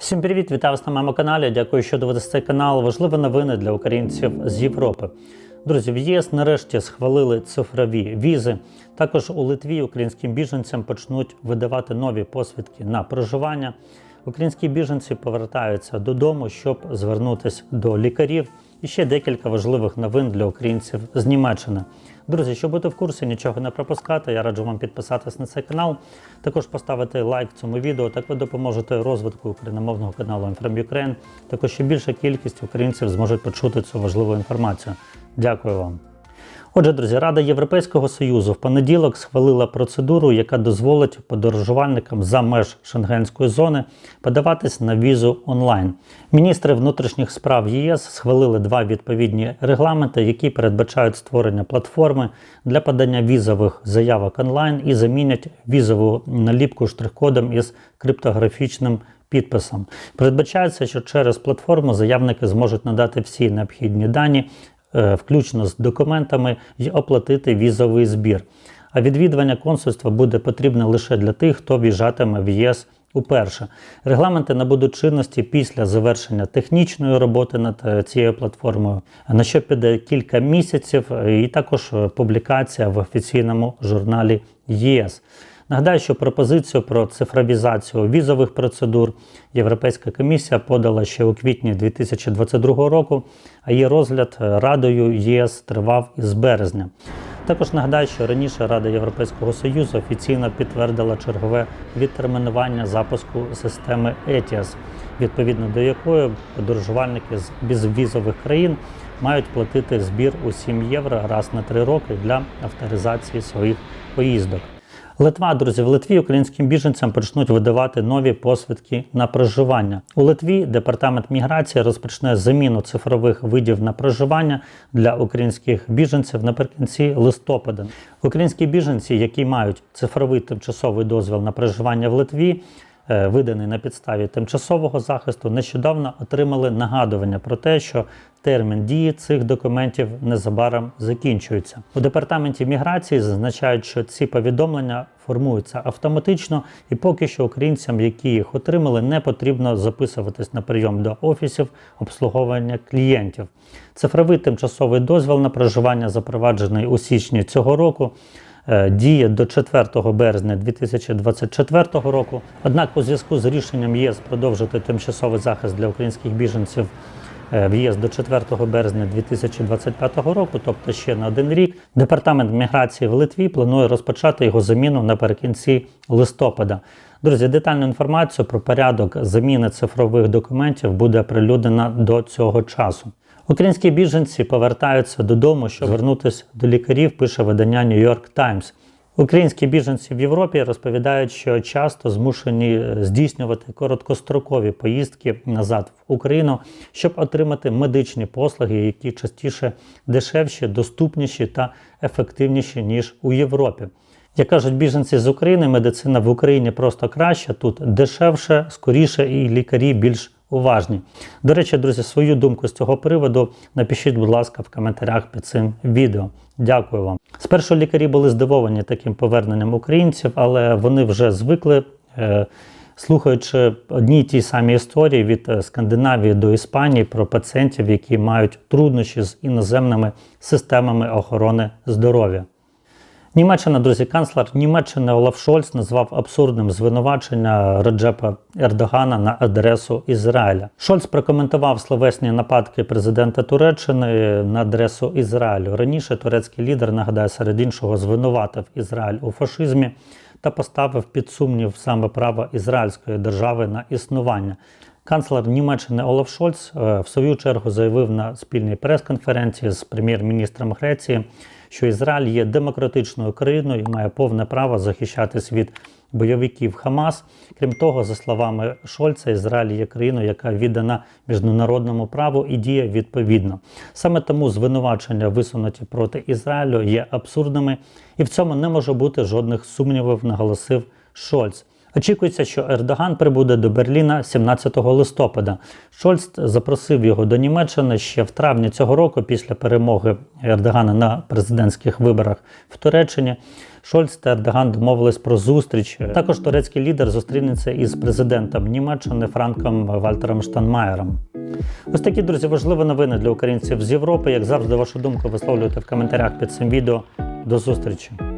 Всім привіт, вітаю вас на моєму каналі. Дякую, що дивитесь цей канал. Важливі новини для українців з Європи. Друзі, в ЄС нарешті схвалили цифрові візи. Також у Литві українським біженцям почнуть видавати нові посвідки на проживання. Українські біженці повертаються додому, щоб звернутися до лікарів. І ще декілька важливих новин для українців з Німеччини. Друзі, щоб бути в курсі, нічого не пропускати, я раджу вам підписатись на цей канал. Також поставити лайк цьому відео. Так ви допоможете розвитку україномовного каналу Infram Ukraine. Також ще більша кількість українців зможуть почути цю важливу інформацію. Дякую вам. Отже, друзі, Рада Європейського Союзу в понеділок схвалила процедуру, яка дозволить подорожувальникам за меж шенгенської зони подаватись на візу онлайн. Міністри внутрішніх справ ЄС схвалили два відповідні регламенти, які передбачають створення платформи для подання візових заявок онлайн і замінять візову наліпку штрих-кодом із криптографічним підписом. Передбачається, що через платформу заявники зможуть надати всі необхідні дані включно з документами, і оплатити візовий збір. А відвідування консульства буде потрібне лише для тих, хто в'їжджатиме в ЄС уперше. Регламенти набудуть чинності після завершення технічної роботи над е, цією платформою, на що піде кілька місяців, е, і також е, публікація в офіційному журналі ЄС. Нагадаю, що пропозицію про цифровізацію візових процедур Європейська комісія подала ще у квітні 2022 року, а її розгляд Радою ЄС тривав із березня. Також нагадаю, що раніше Рада Європейського Союзу офіційно підтвердила чергове відтермінування запуску системи ETIAS, відповідно до якої подорожувальники з безвізових країн мають платити збір у 7 євро раз на 3 роки для авторизації своїх поїздок. Литва, друзі, в Литві українським біженцям почнуть видавати нові посвідки на проживання. У Литві департамент міграції розпочне заміну цифрових видів на проживання для українських біженців наприкінці листопада. Українські біженці, які мають цифровий тимчасовий дозвіл на проживання в Литві, виданий на підставі тимчасового захисту, нещодавно отримали нагадування про те, що термін дії цих документів незабаром закінчується. У департаменті міграції зазначають, що ці повідомлення формуються автоматично, і поки що українцям, які їх отримали, не потрібно записуватись на прийом до офісів обслуговування клієнтів. Цифровий тимчасовий дозвіл на проживання запроваджений у січні цього року. Е, Діє до 4 березня 2024 року. Однак, у зв'язку з рішенням ЄС продовжити тимчасовий захист для українських біженців е, в ЄС до 4 березня 2025 року, тобто ще на один рік, департамент міграції в Литві планує розпочати його заміну наприкінці листопада. Друзі, детальну інформацію про порядок заміни цифрових документів буде оприлюднена до цього часу. Українські біженці повертаються додому, щоб звернутися до лікарів, пише видання New York Times. Українські біженці в Європі розповідають, що часто змушені е, здійснювати короткострокові поїздки назад в Україну, щоб отримати медичні послуги, які частіше дешевші, доступніші та ефективніші ніж у Європі. Як кажуть біженці з України, медицина в Україні просто краща, тут дешевше, скоріше і лікарі більш уважні. До речі, друзі, свою думку з цього приводу напишіть, будь ласка, в коментарях під цим відео. Дякую вам. Спершу лікарі були здивовані таким поверненням українців, але вони вже звикли. е, Слухаючи одні й ті самі історії від е, Скандинавії до Іспанії про пацієнтів, які мають труднощі з іноземними системами охорони здоров'я. Німеччина, друзі, канцлер Німеччини Олаф Шольц назвав абсурдним звинувачення Реджепа Ердогана на адресу Ізраїля. Шольц прокоментував словесні нападки президента Туреччини на адресу Ізраїлю. Раніше турецький лідер, нагадаю, серед іншого звинуватив Ізраїль у фашизмі та поставив під сумнів саме право ізраїльської держави на існування. Канцлер Німеччини Олаф Шольц е, в свою чергу заявив на спільній прес-конференції з прем'єр-міністром Греції, що Ізраїль є демократичною країною і має повне право захищатись від бойовиків Хамас. Крім того, за словами Шольца, Ізраїль є країною, яка віддана міжнародному праву і діє відповідно. Саме тому звинувачення, висунуті проти Ізраїлю, є абсурдними, і в цьому не може бути жодних сумнівів, наголосив Шольц. Очікується, що Ердоган прибуде до Берліна 17 листопада. Шольц запросив його до Німеччини ще в травні цього року, після перемоги Ердогана на президентських виборах в Туреччині. Шольц та Ердоган домовились про зустріч. Також турецький лідер зустрінеться із президентом Німеччини Франком Вальтером Штанмаєром. Ось такі друзі важливі новини для українців з Європи. Як завжди, вашу думку висловлюйте в коментарях під цим відео. До зустрічі!